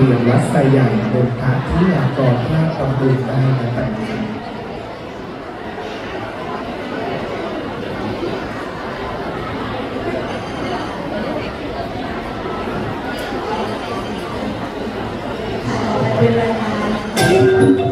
บียงวัดไซใหญ่บนพระที่ยากรพระตำบลได้นะครับเป็นไรคะ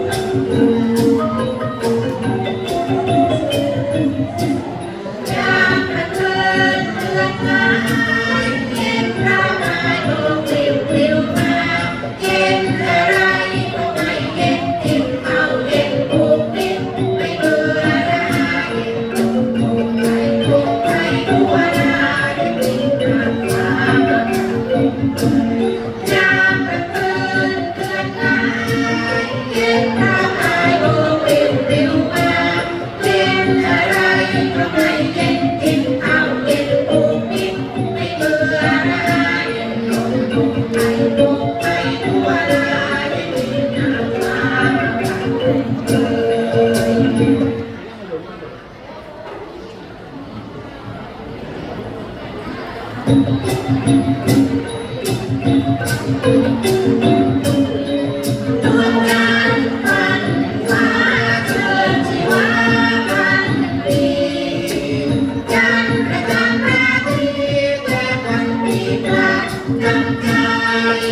าย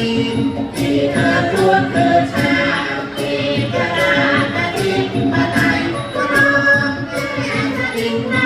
กา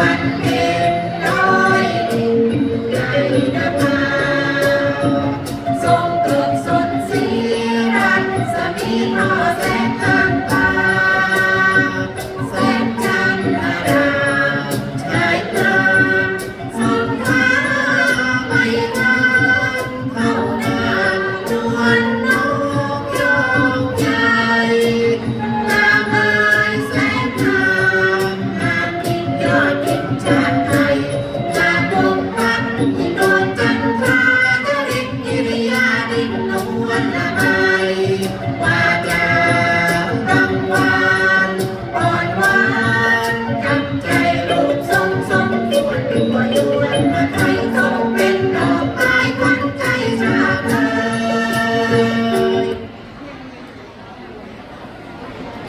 ร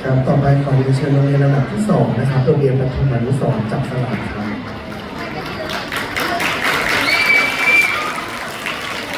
ครับต่อไปขอเรียนเชิญโรงเรียนระดับที่สองนะครับ โรงเรียนปฐมอนุสรณ์จับสลากครับ